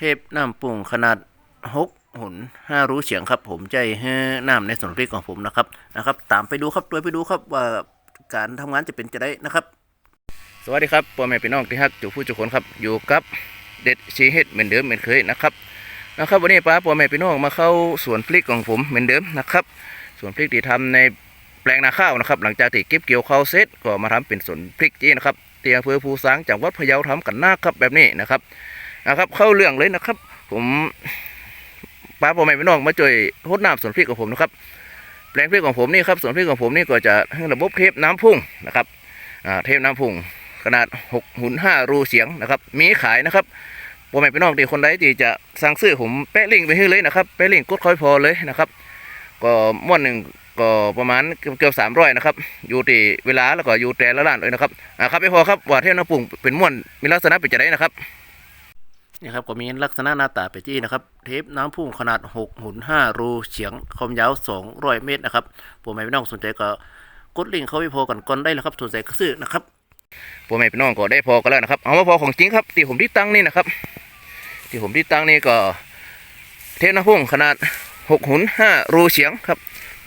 เทพน้ำปรุงขนาดหกหุนห้ารู้เฉียงครับ ผมใจให้น้ำในส่วนพริกของผมนะครับนะครับ ตามไปดูครับโดยไปดูครับว่าการทำงานจะเป็นจะได้นะครับ สวัสดีครับพ่อแม่พี่น้องที่ฮักจูผู้จุคนครับ อยู่กับเด็ดชีเฮ็ดเหมือนเดิมเหมือนเคยนะครับนะครับ วันนี้ป้าพ่อแม่พี่น้องมาเข้าสวนพริกของผมเหมือนเดิมนะครับสวนพริกที่ทำในแปลงนาข้าวนะครับ หลังจากที่เก็บเกี่ยวข้าวเสร็จก็มาทำเป็นสวนพริกจี้นะครับเตียงอำเภอภูสางจังหวัดพะเยาทำกันหน้าครับแบบนี้นะครับ นะครับ เข้าเรื่องเลยนะครับ ผมป้าพ่อแม่พี่น้องมาช่วยทดน้ำสวนพริกของผมนะครับ แปลงพริกของผมนี่ครับสวนพริกของผมนี่ก็จะให้ระบบเทปน้ำพุ่งนะครับเทปน้ำพุ่ง ขนาด6หุ่น5รูเสียงนะครับ มีขายนะครับพ่อแม่พี่น้องที่คนใดที่จะสั่งซื้อผมแปะลิงก์ไปให้เลยนะครับแปะลิงก์กดค่อยพอเลยนะครับ ก็ม้วนหนึ่งก็ประมาณเกือบสามร้อยนะครับ อยู่ที่เวลาแล้วก็อยู่แต่ละร้านเลยนะครับอ่าครับไม่พอครับว่าเทปน้ำปุ่งเป็นม้วนมีลักษณะเป็นจะได้นะครับ นี่ครับก็มีลักษณะหน้าตาเป็นที่นะครับ เทปน้ำพุ่งขนาด6หุ่น5รูเฉียงความยาว 200 เมตรนะครับพ่อแม่พี่น้องสนใจก็กดลิงก์เข้าไปพอกันก่อนได้เลยครับสนใจก็ซื้อนะครับพ่อแม่พี่น้องก็ได้พอกันแล้วนะครับ เอามาพอของจริงครับที่ผมที่ตั้งนี่นะครับ ที่ผมที่ตั้งนี่ก็ เทปน้ำพุ่งขนาดหกหุนห้ารูเฉียงครับ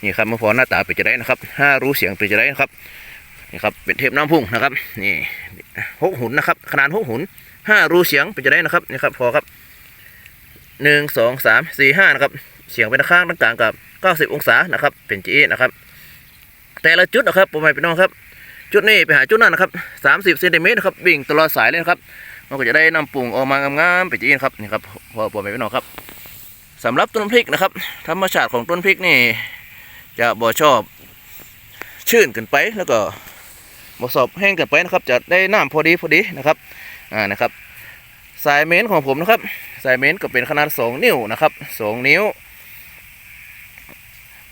นี่ครับมาพอหน้าตาเป็นจะได้นะครับห้ารูเฉียงเป็นจะได้นะครับ นี่ครับเป็นเทปน้ำพุ่งนะครับนี่หกหุนนะครับ ขนาดหกหุนห้ารูเฉียงเป็นจะได้นะครับนี่ครับพอครับหนึ่งสองสามสี่ห้านะครับเฉียงเป็นข้างต่างกลางกับเก้าสิบองศานะครับ เป็นจีนะครับ แต่ละจุดนะครับพ่อแม่พี่น้องครับ จุดนี้ไปหาจุดนั้นนะครับสามสิบเซนติเมตรครับวิ่งตลอดสายเลยนะครับมันก็จะได้นำปรุงออกมางามๆไปจีนครับนี่ครับพอปวไปพี่น้องครับสำหรับต้นพริกนะครับ ธรรมชาติของต้นพริกนี่ จะบ่ชอบ ชื้นเกินไปแล้วก็ บสอบแห้งเกินไปนะครับ จะได้น้ำพอดีพอดีนะครับอ่านะครับ สายเมนของผมนะครับ สายเมนก็เป็นขนาด 2 นิ้วนะครับ 2 นิ้ว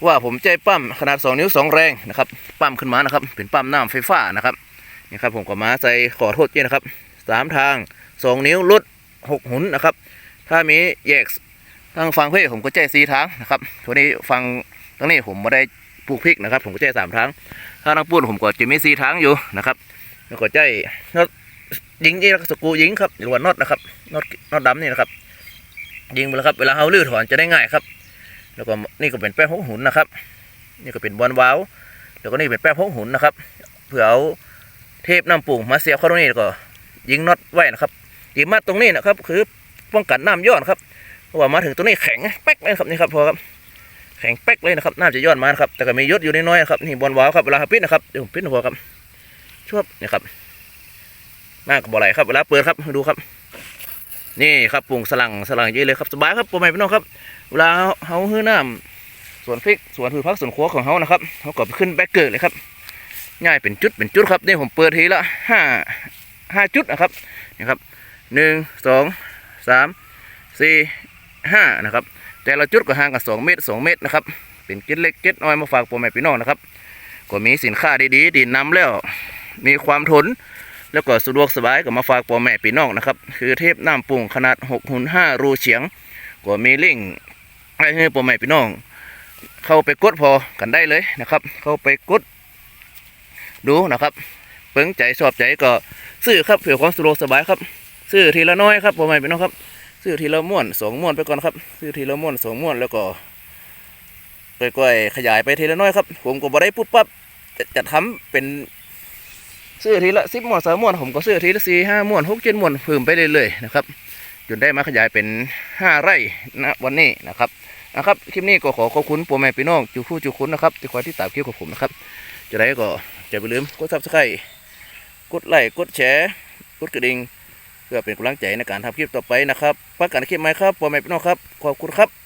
ว่าผมใจปั้มขนาด 2 นิ้ว 2 แรงนะครับปั้มขึ้นมานะครับ เป็นปั้มน้ำไฟฟ้านะครับนี่ครับผมก็มาใส่ขอโทษด้วยนะครับสามทาง 2 นิ้วลด6หุนนะครับ ถ้ามีแยกทางฟังเพื่ผมก็ใจสี่ทางนะครับตัวนี้ฟังตรงนี้ผมไม่ได้ปลูกพริกนะครับ ผมก็ใจสามทาง ถ้าทางปูนผมก็จะมีสีทางอยู่นะครับแล้วก็ใจน็อตยิงนี่สกูยิงครับหรือว่าน็อตนะครับน็อตน็อตดำนี่นะครับ ยิงไปแล้วครับ เวลาเอาลื้อถอนจะได้ง่ายครับ แล้วก็นี่ก็เป็นแป้งหกหุนนะครับ นี่ก็เป็นบอลวาล์วแล้วก็นี่เป็นแป้งหกหุนนะครับเพื่อเอาเทปน้ำปูมาเสียบเข้าตรงนี้แล้วก็ ยิงน็อตไว้นะครับยิงมัดตรงนี้นะครับ คือป้องกันน้ำย้อนครับเพราะว่ามาถึงตรงนี้แข็งแป๊กเลยครับนี่ครับพอครับ แข็งแป๊กเลยนะครับน้ำจะย้อนมานะครับแต่ก็มียศอยู่น้อยๆครับนี่บอลวาวครับเวลาปิดนะครับเดี๋ยวผมปิดนะพอครับชวบนี่ครับมากบ่ไหลครับเวลาเปิดครับดูครับ นี่ครับปรุงสลังสลังเยอะเลยครับสบายครับพ่อแม่พี่น้องครับเวลาเฮาฮื้อน้ำสวนพริกสวนพืชพักสวนครัวของเฮานะครับเขาก็ขึ้นแบกเกอร์เลยครับง่ายเป็นจุดเป็นจุดครับนี่ผมเปิดทีละห้าห้าจุดนะครับนี่ครับหนึ่งสองสามสี่ห้านะครับ แต่ละจุดก็ห่างกันสองเมตรสองเมตรนะครับ เป็นเก็ดเล็กเก็ดน้อยมาฝากพ่อแม่พี่น้องนะครับ ก็มีสินค้าดีๆดีนำแล้ว มีความทนแล้วก็สะดวกสบายก็มาฝากพ่อแม่พี่น้องนะครับ คือเทปน้ำปรุงขนาด6หุ่น5รูเฉียง ก็มีลิงให้ให้พ่อแม่พี่น้อง เข้าไปกดพอกันได้เลยนะครับ เข้าไปกด ดูนะครับเปิงใจชอบใจก็ซื้อครับเผื่อความสะดวกสบายครับซื้อทีละน้อยครับพ่อแม่พี่น้องครับ ซื้อทีละม้วนสองม้วนไปก่อนครับ ซื้อทีละม้วนสองม้วนแล้วก็ค่อยๆขยายไปทีละน้อยครับ ผมก็บ่ได้ปุ๊บปั๊บจะจะทำเป็นซื้อทีละสิบม้วนสามม้วนผมก็ซื้อทีละสี่ห้าม้วนหกเจ็ดม้วนเพิ่มไปเรื่อยๆนะครับจนได้มาขยายเป็นห้าไร่นะวันนี้นะครับนะครับคลิปนี้ก็ขอขอบคุณพ่แม่พี่น้องจูคู่จูคุณนะครับที่คอยที่ตามคลิปของผมนะครับจะได้ก็อย่าไปลืมกดซับสไครต์กดไลค์กดแชร์กดกระดิ่ง พื่อเป็นกำลังใจในการทำคลิปต่อไปนะครับพักกันคลิปไหมครับพ่อแม่พี่น้องครับ ขอบคุณครับ